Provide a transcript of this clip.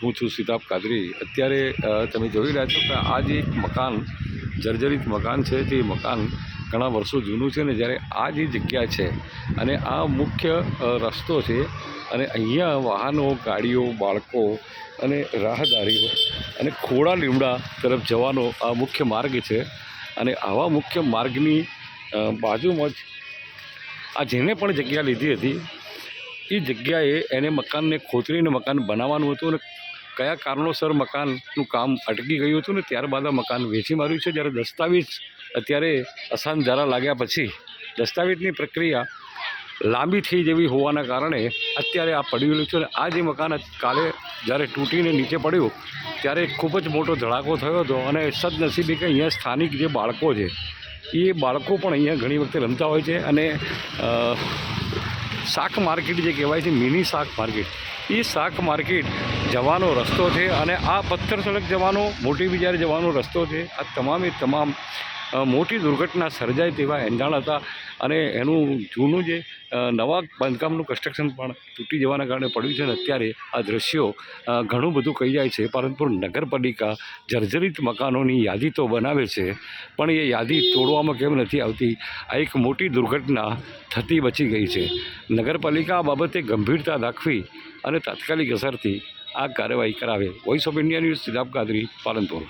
હું છું સિતાબ કાદરી. અત્યારે તમે જોઈ રહ્યા છો કે આ જે એક મકાન, જર્જરિત મકાન છે, તે મકાન ઘણા વર્ષો જૂનું છે ને જ્યારે આ જે જગ્યા છે અને આ મુખ્ય રસ્તો છે અને અહીંયા વાહનો, ગાડીઓ, બાળકો અને રાહદારીઓ અને ખોડા લીમડા તરફ જવાનો આ મુખ્ય માર્ગ છે અને આવા મુખ્ય માર્ગની બાજુમાં જ આ જેને પણ જગ્યા લીધી હતી, એ જગ્યાએ એને મકાનને ખોતરીને મકાન બનાવવાનું હતું અને કયા કારણોસર મકાનનું કામ અટકી ગયું હતું ને ત્યારબાદ આ મકાન વેચી માર્યું છે? જ્યારે દસ્તાવેજ અત્યારે અસાન ધારા લાગ્યા પછી દસ્તાવેજની પ્રક્રિયા લાંબી થઈ જેવી હોવાના કારણે અત્યારે આ પડેલું છે અને આ જે મકાન કાલે જ્યારે તૂટીને નીચે પડ્યું, ત્યારે ખૂબ જ મોટો ધડાકો થયો હતો અને સદનસીબે કે અહીંયા સ્થાનિક જે બાળકો છે, એ બાળકો પણ અહીંયા ઘણી વખતે રમતા હોય છે અને શાક માર્કેટ જે કહેવાય છે, મિની શાક માર્કેટ એ શાક માર્કેટ જવાનો રસ્તો છે અને આ પથ્થર સડક જવાનો, મોટી બજાર જવાનો રસ્તો છે. આ તમામે તમામ મોટી દુર્ઘટના સર્જાય તેવા એંજાણ હતા અને એનું જૂનું જે નવા બાંધકામનું કન્સ્ટ્રક્શન પણ તૂટી જવાના કારણે પડ્યું છે અને અત્યારે આ દ્રશ્યો ઘણું બધું કહી જાય છે. પરંતુ નગરપાલિકા જર્જરિત મકાનોની યાદી તો બનાવે છે, પણ એ યાદી તોડવામાં કેમ નથી આવતી? આ એક મોટી દુર્ઘટના થતી બચી ગઈ છે. નગરપાલિકા આ બાબતે ગંભીરતા દાખવી અને તાત્કાલિક અસરથી આ કાર્યવાહી કરાવે. Voice of India news Siddharth Kadri, Palanpur.